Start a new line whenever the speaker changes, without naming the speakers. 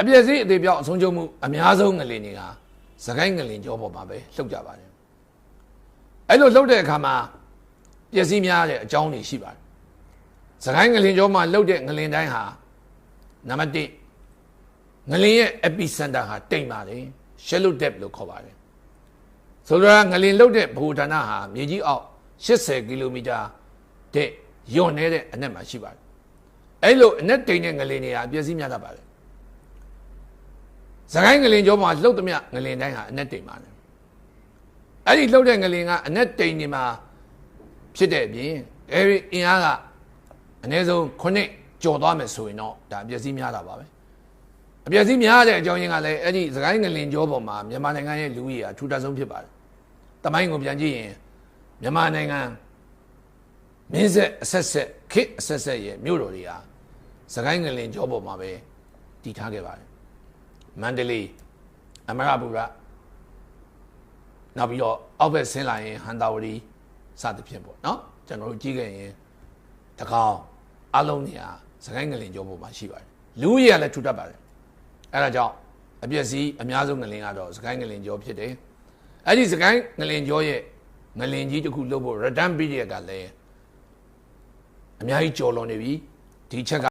အပြည့်စည်းအသေးပြောက်အဆုံးချုံမှုအများဆုံးငလင်တွေကစကိုင်းငလင်ကြောပေါ်မှာပဲလှုပ်ကြပါတယ်အဲ့လိုလှုပ်တဲ့အခါမှာပျက်စီးများတဲ့အကြောင်းတွေရှိပါတယ်စကိုင်းငလင်ကြောမှာလှုပ်တဲ့ငလင်တိုင်းဟာနံပါတ်1ငလင်ရဲ့ epicenter ဟာတိမ်ပါတယ် shallow depth လို့ခေါ်ပါတယ်ဆိုတော့ငလင်လှုပ်တဲ့ဘူဌာနဟာမြေကြီးအောက်80ကီလိုမီတာတဲ့ယွန်နေတဲ့အနက်မှာရှိပါတယ်အဲ့လိုအနက်တိမ်တဲ့ငလင်တွေဟာအပျက်စီးများတတ်ပါတယ် စကိုင်းငလင်ကြောမှာလှုပ်သမျှငလင်တိုင်းဟာအနက်တိမ်ပါတယ်အဲ့ဒီလှုပ်တဲ့ငလင်ကအနက်တိမ်နေမှာဖြစ်တဲ့အပြင်အဲဒီအင်အားကအနည်းဆုံး9ကျော်သွားမယ်ဆိုရင်တော့ဒါအပျက်စီးများတာပါပဲအပျက်စီးများတဲ့အကြောင်းရင်းကလည်းအဲ့ဒီစကိုင်းငလင်ကြောပေါ်မှာမြန်မာနိုင်ငံရဲ့လူကြီးအထူးတဆုံးဖြစ်ပါတယ်တမိုင်းကိုပြန်ကြည့်ရင်မြန်မာနိုင်ငံမင်းဆက်အဆက်ဆက်ခေတ်အဆက်ဆက်ရဲ့မြို့တော်တွေဟာစကိုင်းငလင်ကြောပေါ်မှာပဲတည်ထားခဲ့ပါတယ် မန္တလေးအမရပူရနောက်ပြီးတော့အောက်ဘက်ဆင်းလာရင်ဟန်တာဝတီစသဖြင့်ပေါ့နော်ကျွန်တော်တို့ကြည့်ခဲ့ရင်တကောင်အလုံးနေရာစကိုင်းငလင်ကြောပေါ်မှာရှိပါတယ်လူကြီးကလည်းထူတတ်ပါတယ်အဲဒါကြောင့်အပျက်စီးအများဆုံးငလင်ကတော့စကိုင်းငလင်ကြောဖြစ်တယ်အဲ့ဒီစကိုင်းငလင်ကြောရဲ့ငလင်ကြီးတစ်ခုလုပ်ဖို့ return period ကလည်းအများကြီးကြော်လွန်နေပြီဒီချက်က